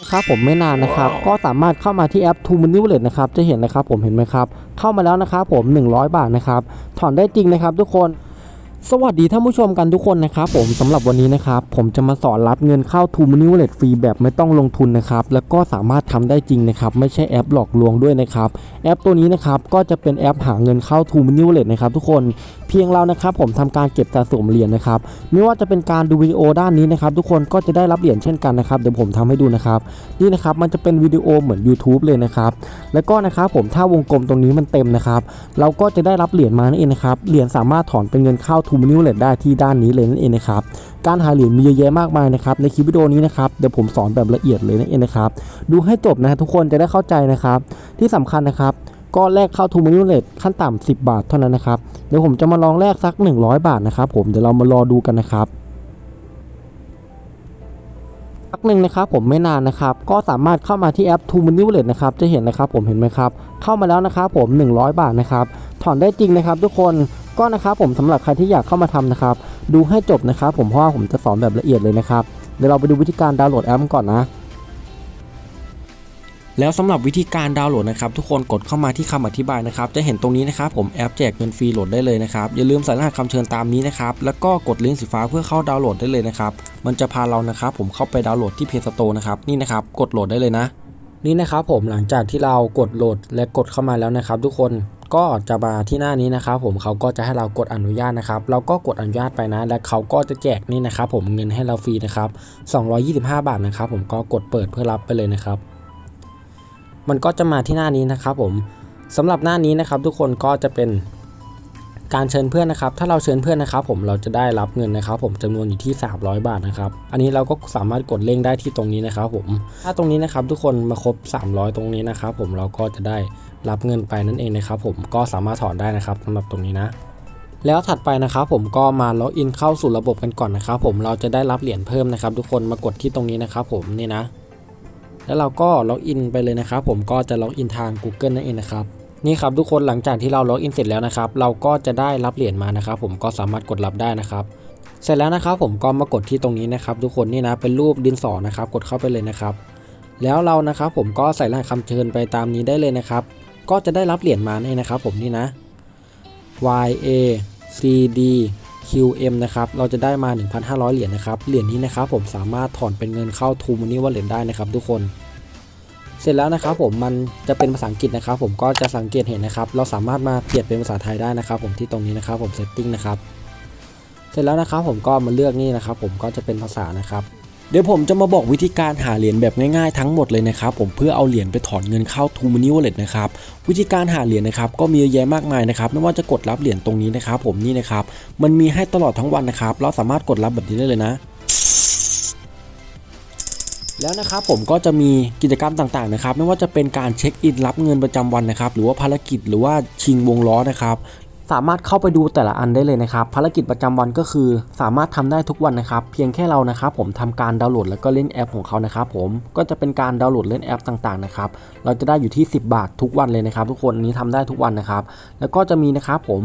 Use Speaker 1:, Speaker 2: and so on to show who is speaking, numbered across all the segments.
Speaker 1: นะครับผมไม่นานนะครับ ก็สามารถเข้ามาที่แอป t o m o n e y Wallet นะครับจะเห็นนะครับผมเห็นไหมครับ เข้ามาแล้วนะครับผม 100 บาทนะครับ ถอนได้จริงนะครับทุกคน สวัสดีท่านผู้ชมกันทุกคนนะครับผมสำหรับวันนี้นะครับผมจะมาสอนรับเงินเข้า t o m o n e y Wallet ฟรีแบบไม่ต้องลงทุนนะครับแล้วก็สามารถทำได้จริงนะครับไม่ใช่แอปหลอกลวงด้วยนะครับแอปตัวนี้นะครับก็จะเป็นแอปหาเงินเข้า t o m o n e y Wallet นะครับทุกคนเพียงเรานะครับผมทำการเก็บสะสมเหรียญนะครับไม่ว่าจะเป็นการดูวิดีโอด้านนี้นะครับทุกคนก็จะได้รับเหรียญเช่นกันนะครับเดี๋ยวผมทำให้ดูนะครับนี่นะครับมันจะเป็นวิดีโอเหมือน YouTube เลยนะครับแล้วก็นะครับผมถ้าวงกลมตรงนี้มันเต็มนะครับเราก็จะได้รับเหรียญมานั่นเองนะครับเหรียญสามารถถอนเป็นเงินเข้า t o m o n e y Wallet ได้ที่ด้านนี้เลยนั่นเองนะครับการหาเหรียญมีเยอะแยะมากมายนะครับในคลิปวิดีโอนี้นะครับเดี๋ยวผมสอนแบบละเอียดเลยนั่นเองนะครับดูให้จบนะทุกคนจะได้เข้าใจนะครับที่สำคัญนะครับก็แลกเข้าทูมินิวเลตขั้นต่ำ10 บาทเท่านั้นนะครับเดี๋ยวผมจะมาลองแลกสัก 100 บาทนะครับผมเดี๋ยวเรามารอดูกันนะครับ กหนึ่งนะครับผมไม่นานนะครับก็สามารถเข้ามาที่แอป t o m o n e y Wallet นะครับจะเห็นนะครับผมเห็นไหมครับเข้ามาแล้วนะครับผม 100 บาทนะครับถอนได้จริงนะครับ ทุกคนก็นะครับผมสำหรับใครที่อยากเข้ามาทำนะครับดูให้จบนะครับผมเพราะว่าผมจะสอนแบบละเอียดเลยนะครับเดี๋ยวเราไปดูวิธีการดาวน์โหลดแอปก่อนนะ แล้วสำหรับวิธีการดาวน์โหลดนะครับทุกคนกดเข้ามาที่คำอธิบายนะครับจะเห็นตรงนี้นะครับผมแอปแจกเงินฟรีโหลดได้เลยนะครับอย่าลืมใส่รหัสคำเชิญตามนี้นะครับแล้วก็กดลิงก์สีฟ้าเพื่อเข้าดาวน์โหลดได้เลยนะครับมันจะพาเรานะครับผมเข้าไปดาวน์โหลดที่เพจสโตนะครับนี่นะครับกดโหลดได้เลยนะ นี่นะครับผมหลังจากที่เรากดโหลดและกดเข้ามาแล้วนะครับ ทุกคนก็จะมาที่หน้านี้นะครับผมเขาก็จะให้เรากดอนุญาตนะครับ เราก็กดอนุญาตไปนะ และเขาก็จะแจกนี่นะครับผมเงินให้เราฟรีนะครับ225 บาทนะครับผมก็กดเปิดเพื่อรับไปเลยนะครับ มันก็จะมาที่หน้านี้นะครับผมสำหรับหน้านี้นะครับทุกคนก็จะเป็นการเชิญเพื่อนนะครับ ถ้าเราเชิญเพื่อนนะครับ ผมเราจะได้รับเงินนะครับ ผมจำนวนอยู่ที่ 300 บาทนะครับ อันนี้เราก็สามารถกดเร่งได้ที่ตรงนี้นะครับผม ถ้าตรงนี้นะครับทุกคนมาครบ 300 ตรงนี้นะครับ ผมเราก็จะได้รับเงินไปนั่นเองนะครับ ผมก็สามารถถอนได้นะครับสำหรับตรงนี้นะ แล้วถัดไปนะครับผมก็มาล็อกอินเข้าสู่ระบบกันก่อนนะครับ ผมเราจะได้รับเหรียญเพิ่มนะครับ ทุกคนมากดที่ตรงนี้นะครับ ผมนี่นะ แล้วเราก็ล็อกอินไปเลยนะครับ ผมก็จะล็อกอินทาง Google นั่นเองนะครับนี่ครับทุกคนหลังจากที่เราล็อกอินเสร็จแล้วนะครับ เราก็จะได้รับเหรียญมานะครับ ผมก็สามารถกดรับได้นะครับ เสร็จแล้วนะครับผมก็มากดที่ตรงนี้นะครับ ทุกคนนี่นะเป็นรูปดินสอนะครับ กดเข้าไปเลยนะครับ แล้วเรานะครับผมก็ใส่รหัสคำเชิญไปตามนี้ได้เลยนะครับ ก็จะได้รับเหรียญมานี่นะครับ ผมนี่นะ Y A C D QM นะครับเราจะได้มา 1,500 เหรียญนะครับเหรียญนี้นะครับผมสามารถถอนเป็นเงินเข้าทูมูนี่วอลเล็ตได้นะครับทุกคนเสร็จแล้วนะครับผมมันจะเป็นภาษาอังกฤษนะครับผมก็จะสังเกตเห็นนะครับเราสามารถมาเปลี่ยนเป็นภาษาไทยได้นะครับผมที่ตรงนี้นะครับผมเซตติ้งนะครับเสร็จแล้วนะครับผมก็มาเลือกนี่นะครับผมก็จะเป็นภาษานะครับ เดี๋ยวผมจะมาบอกวิธีการหาเหรียญแบบง่ายๆทั้งหมดเลยนะครับผมเพื่อเอาเหรียญไปถอนเงินเข้า t o m o n e y Wallet นะครับวิธีการหาเหรียญนะครับก็มีเยอะแยะมากมายนะครับไม่ว่าจะกดรับเหรียญตรงนี้นะครับผมนี่นะครับมันมีให้ตลอดทั้งวันนะครับเราสามารถกดรับแบบนี้ได้เลยนะแล้วนะครับผมก็จะมีกิจกรรมต่างๆนะครับไม่ว่าจะเป็นการเช็คอินรับเงินประจำวันนะครับหรือว่าภารกิจหรือว่าชิงวงล้อนะครับ สามารถเข้าไปดูแต่ละอันได้เลยนะครับ ภารกิจประจำวันก็คือ สามารถทำได้ทุกวันนะครับ เพียงแค่เรานะครับ ผมทำการดาวน์โหลดแล้วก็เล่นแอปของเขานะครับ ผมก็จะเป็นการดาวน์โหลดเล่นแอปต่างๆนะครับ เราจะได้อยู่ที่ 10 บาททุกวันเลยนะครับ ทุกคนอันนี้ทำได้ทุกวันนะครับ แล้วก็จะมีนะครับผม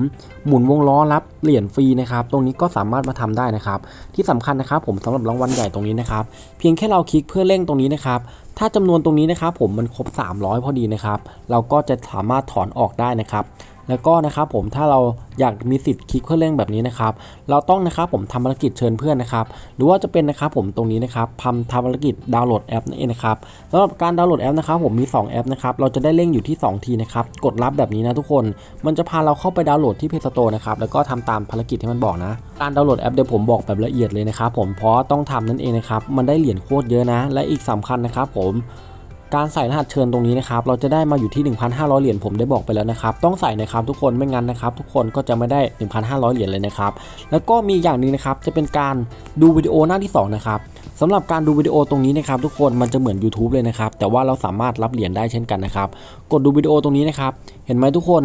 Speaker 1: หมุนวงล้อรับเหรียญฟรีนะครับ ตรงนี้ก็สามารถมาทำได้นะครับ ที่สำคัญนะครับ ผมสำหรับรางวัลใหญ่ตรงนี้นะครับ เพียงแค่เราคลิกเพื่อเร่งตรงนี้นะครับ ถ้าจำนวนตรงนี้นะครับผมมันครบ 300 พอดีนะครับ เราก็จะสามารถถอนออกได้นะครับ แล้วก็นะครับผมถ้าเราอยากมีสิทธิ์คลิกเพื่อเร่งแบบนี้นะครับ เราต้องนะครับผมทำภารกิจเชิญเพื่อนนะครับ หรือว่าจะเป็นนะครับผมตรงนี้นะครับทำทำภารกิจดาวน์โหลดแอปนั่นเองนะครับสำหรับการดาวน์โหลดแอปนะครับผมมี 2 แอปนะครับ เราจะได้เร่งอยู่ที่ 2 ทีนะครับ กดรับแบบนี้นะทุกคน มันจะพาเราเข้าไปดาวน์โหลดที่เพจสโตร์นะครับ แล้วก็ทำตามภารกิจที่มันบอกนะ การดาวน์โหลดแอปเดี๋ยวผมบอกแบบละเอียดเลยนะครับผม เพราะต้องทำนั่นเองนะครับ มันได้เหรียญโคตรเยอะนะ และอีกสำคัญนะครับผมการใส่รหัสเชิญตรงนี้นะครับ เราจะได้มาอยู่ที่ 1,500 เหรียญผมได้บอกไปแล้วนะครับ ต้องใส่นะครับทุกคนไม่งั้นนะครับ ทุกคนก็จะไม่ได้ 1,500 เหรียญเลยนะครับ แล้วก็มีอย่างนึงนะครับ จะเป็นการดูวิดีโอหน้าที่2นะครับสำหรับการดูวิดีโอตรงนี้นะครับ ทุกคนมันจะเหมือน YouTube เลยนะครับ แต่ว่าเราสามารถรับเหรียญได้เช่นกันนะครับ กดดูวิดีโอตรงนี้นะครับ เห็นไหมทุกคน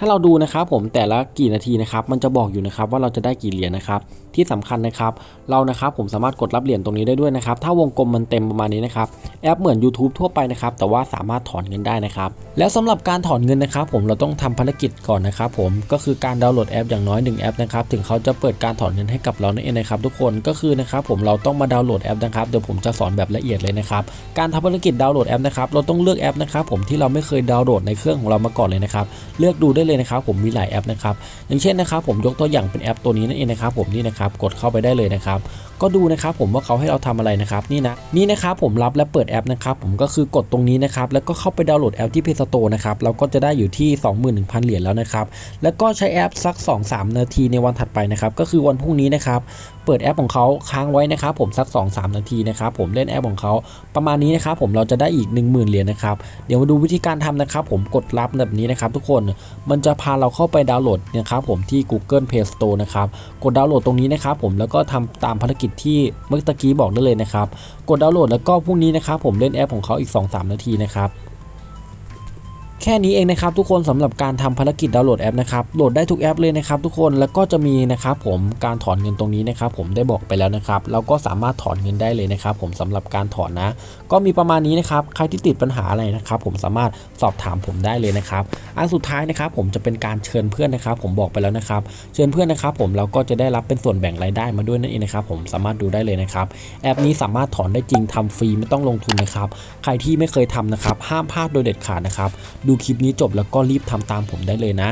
Speaker 1: ถ้าเราดูนะครับผมแต่ละกี่นาทีนะครับมันจะบอกอยู่นะครับว่าเราจะได้กี่เหรียญนะครับที่สำคัญนะครับเรานะครับผมสามารถกดรับเหรียญตรงนี้ได้ด้วยนะครับถ้าวงกลมมันเต็มประมาณนี้นะครับแอปเหมือน YouTube ทั่วไปนะครับแต่ว่าสามารถถอนเงินได้นะครับแล้วสำหรับการถอนเงินนะครับผมเราต้องทำภารกิจก่อนนะครับผมก็คือการดาวน์โหลดแอปอย่างน้อย1แอปนะครับถึงเขาจะเปิดการถอนเงินให้กับเรานั่นเองนะครับทุกคนก็คือนะครับผมเราต้องมาดาวน์โหลดแอปนะครับเดี๋ยวผมจะสอนแบบละเอียดเลยนะครับการทำภารกิจดาวน์โหลดแอปนะครับเราต้องเลือกแอปนะครับผมที่เราไม่เคยดาวน์โหลดในเครื่องของเรามาก่อนเลยนะครับเลือกดูได้เลยนะครับผมมีหลายแอปนะครับอย่างเช่นนะครับผมยกตัวอย่างเป็นแอปตัวนี้นั่นเองนะครับผมนี่นะครับกดเข้าไปได้เลยนะครับ ก็ดูนะครับผมว่าเขาให้เราทำอะไรนะครับนี่นะนี่นะครับผมรับและเปิดแอปนะครับผมก็คือกดตรงนี้นะครับแล้วก็เข้าไปดาวน์โหลดแอปที่ Play Store นะครับเราก็จะได้อยู่ที่ 21,000 เหรียญแล้วนะครับแล้วก็ใช้แอปสัก 2-3 นาทีในวันถัดไปนะครับก็คือวันพรุ่งนี้นะครับเปิดแอปของเขาค้างไว้นะครับผมสัก 2-3 นาทีนะครับผมเล่นแอปของเขาประมาณนี้นะครับผมเราจะได้อีก 10,000 เหรียญนะครับเดี๋ยวมาดูวิธีการทำนะครับผมกดรับแบบนี้นะครับทุกคนมันจะพาเราเข้าไปดาวน์โหลดนะครับผมที่ Google Play Store นะครับกดดาวน์โหลดตรงนี้นะครับผมแล้วก็ทำตามภารกิจที่เมื่อตะกี้บอกได้เลยนะครับ กดดาวน์โหลดแล้วก็พรุ่งนี้นะครับผมเล่นแอปของเขาอีก 2-3 นาทีนะครับ ค่นี้เองนะครับทุกคนสำหรับการทำภารกิจดาวน์โหลดแอปนะครับโหลดได้ทุกแอปเลยนะครับทุกคนแล้วก็จะมีนะครับผมการถอนเงินตรงนี้นะครับผมได้บอกไปแล้วนะครับเราก็สามารถถอนเงินได้เลยนะครับผมสำหรับการถอนนะ ก็มีประมาณนี้นะครับใครที่ติดปัญหาอะไรนะครับผมสามารถสอบถามผมได้เลยนะครับอันสุดท้ายนะครับผมจะเป็นการเชิญเพื่อนนะครับ ผมบอกไปแล้วนะครับ เชิญเพื่อนนะครับ ผมเราก็จะได้รับเป็นส่วนแบ่งรายได้มาด้วยนั่นเองนะครับผมสามารถดูได้เลยนะครับแอปนี้สามารถถอนได้จริงทำฟรีไม่ต้องลงทุนนะครับใครที่ไม่เคยทำนะครับห้ามพลาดโดยเด็ดขาดนะครับดูคลิปนี้จบแล้วก็รีบทำตามผมได้เลยนะ